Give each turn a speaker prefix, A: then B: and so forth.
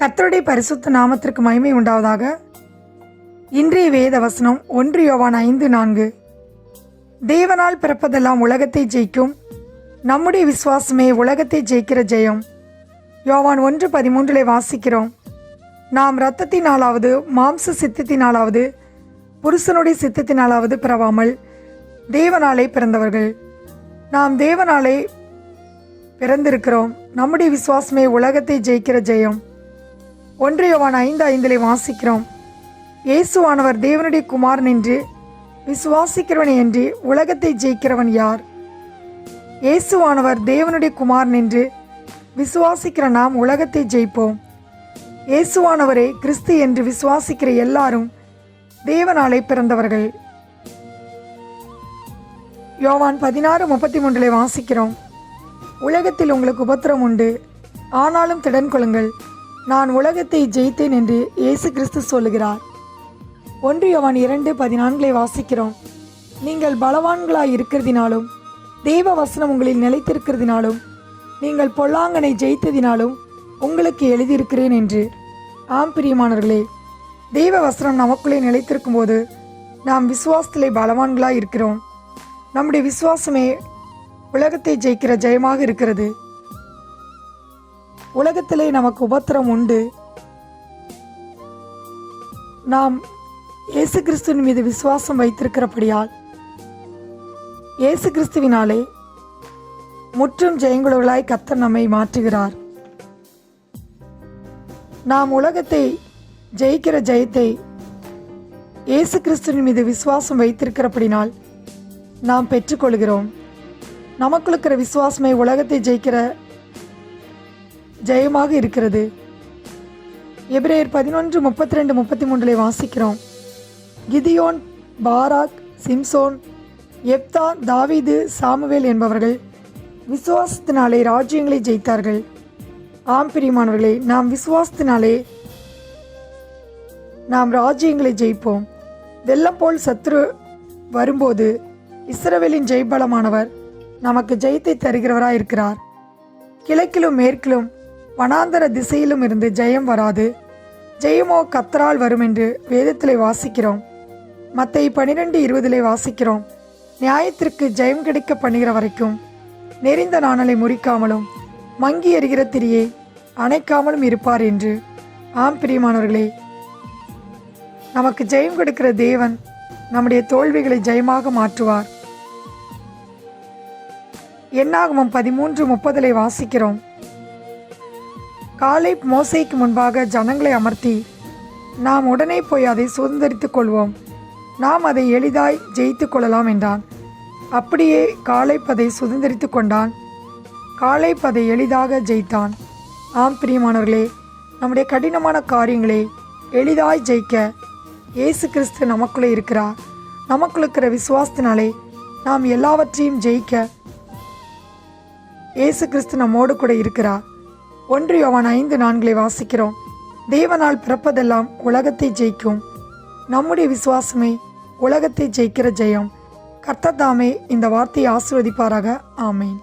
A: கத்தருடைய பரிசுத்த நாமத்திற்கு மகிமை உண்டாவதாக. இன்றைய வேத வசனம் ஒன்று யோவான் ஐந்து நான்கு. தேவனால் பிறப்பதெல்லாம் உலகத்தை ஜெயிக்கும். நம்முடைய விசுவாசமே உலகத்தை ஜெயிக்கிற ஜெயம். யோவான் ஒன்று பதிமூன்றிலே வாசிக்கிறோம். நாம் இரத்தத்தினாலாவது மாம்ச சித்தத்தினாலாவது புருஷனுடைய சித்தத்தினாலாவது பிறவாமல் தேவனாலே பிறந்தவர்கள். நாம் தேவனாலே பிறந்திருக்கிறோம். நம்முடைய விசுவாசமே உலகத்தை ஜெயிக்கிற ஜெயம். ஒன்றியவான் ஐந்து ஐந்திலே வாசிக்கிறோம். இயேசுவானவர் தேவனுடைய குமாரன் என்று விசுவாசிக்கிறவன் என்று உலகத்தை ஜெயிக்கிறவன் யார்? இயேசுவானவர் தேவனுடைய குமாரன் என்று விசுவாசிக்கிற நாம் உலகத்தை ஜெயிப்போம். இயேசுவானவரே கிறிஸ்து என்று விசுவாசிக்கிற எல்லாரும் தேவனாலே பிறந்தவர்கள். யோவான் பதினாறு முப்பத்தி மூன்றிலே வாசிக்கிறோம். உலகத்தில் உங்களுக்கு உபத்திரம் உண்டு. ஆனாலும் திடன் கொள்ளுங்கள். நான் உலகத்தை ஜெயித்தேன் என்று இயேசு கிறிஸ்து சொல்லுகிறார். ஒன்று யோவான் இரண்டு பதினான்களை வாசிக்கிறோம். நீங்கள் பலவான்களாய் இருக்கிறதினாலும் தெய்வ வசனம் உங்களில் நிலைத்திருக்கிறதினாலும் நீங்கள் பொல்லாங்கனை ஜெயித்ததினாலும் உங்களுக்கு எழுதியிருக்கிறேன் என்று. ஆம் பிரியமானவர்களே தெய்வ வசனம் நமக்குள்ளே நிலைத்திருக்கும் போது நாம் விசுவாசத்திலே பலவான்களாய் இருக்கிறோம். நம்முடைய விசுவாசமே உலகத்தை ஜெயிக்கிற ஜெயமாக இருக்கிறது. உலகத்திலே நமக்கு உபத்திரம் உண்டு. நாம் இயேசு கிறிஸ்துவின் மீது விசுவாசம் வைத்திருக்கிறபடியால் இயேசு கிறிஸ்துவினாலே முற்றும் ஜெயங்குழுவலாய் கத்தர் நம்மை மாற்றுகிறார். நாம் உலகத்தை ஜெயிக்கிற ஜெயத்தை இயேசு கிறிஸ்துவின் மீது விசுவாசம் வைத்திருக்கிறபடினால் நாம் பெற்றுக்கொள்கிறோம். நமக்குள் இருக்கிற விசுவாசமே உலகத்தை ஜெயிக்கிற ஜெயமாக இருக்கிறது. எபிரேயர் பதினொன்று முப்பத்தி ரெண்டு முப்பத்தி மூன்றில் வாசிக்கிறோம். கிதியோன் பாராக் சிம்சோன் எப்தா தாவீது சாமுவேல் என்பவர்கள் விசுவாசத்தினாலே ராஜ்யங்களை ஜெயித்தார்கள். ஆம் பிரியமானவர்களே நாம் விசுவாசத்தினாலே நாம் ராஜ்யங்களை ஜெயிப்போம். வெள்ளம் போல் சத்ரு வரும்போது இஸ்ரவேலின் ஜெய்பலமானவர் நமக்கு ஜெயத்தை தருகிறவராக இருக்கிறார் கிழக்கிலும் மேற்கிலும் வனாந்தர திசையிலும் இருந்து ஜெயம் வராது. ஜெயமோ கத்தரால் வரும் என்று வேதத்திலே வாசிக்கிறோம். மத்தை பனிரெண்டு இருபதிலே வாசிக்கிறோம். நியாயத்திற்கு ஜெயம் கிடைக்க பண்ணுகிற வரைக்கும் நெறிந்த நாணலை முறிக்காமலும் மங்கி எறிகிற திரியை அணைக்காமலும் இருப்பார் என்று. ஆம் பிரியமானவர்களே. நமக்கு ஜெயம் கொடுக்கிற தேவன் நம்முடைய தோல்விகளை ஜெயமாக மாற்றுவார். என்னாகமும் பதிமூன்று முப்பதிலே வாசிக்கிறோம். காலை மோசைக்கு முன்பாக ஜனங்களை அமர்த்தி நாம் உடனே போய் அதை சுதந்திரித்துக் கொள்வோம். நாம் அதை எளிதாய் ஜெயித்து கொள்ளலாம் என்றான். அப்படியே காலைப்பதை சுதந்திரித்து கொண்டான். காலைப் எளிதாக ஜெயித்தான். ஆம் பிரியமானவர்களே நம்முடைய கடினமான காரியங்களை எளிதாய் ஜெயிக்க இயேசு கிறிஸ்து நமக்குள்ளே இருக்கிறார். நமக்குள்ள இருக்கிற விசுவாசத்தினாலே நாம் எல்லாவற்றையும் ஜெயிக்க இயேசு கிறிஸ்து நம்மோடு கூட இருக்கிறார். ஒன்று யோவான் ஐந்து நான்களை வாசிக்கிறோம். தேவனால் பிறப்பதெல்லாம் உலகத்தை ஜெயிக்கும். நம்முடைய விசுவாசமே உலகத்தை ஜெயிக்கிற ஜெயம். கர்த்தத்தாமே இந்த வார்த்தையை ஆசிர்வதிப்பாராக. ஆமேன்.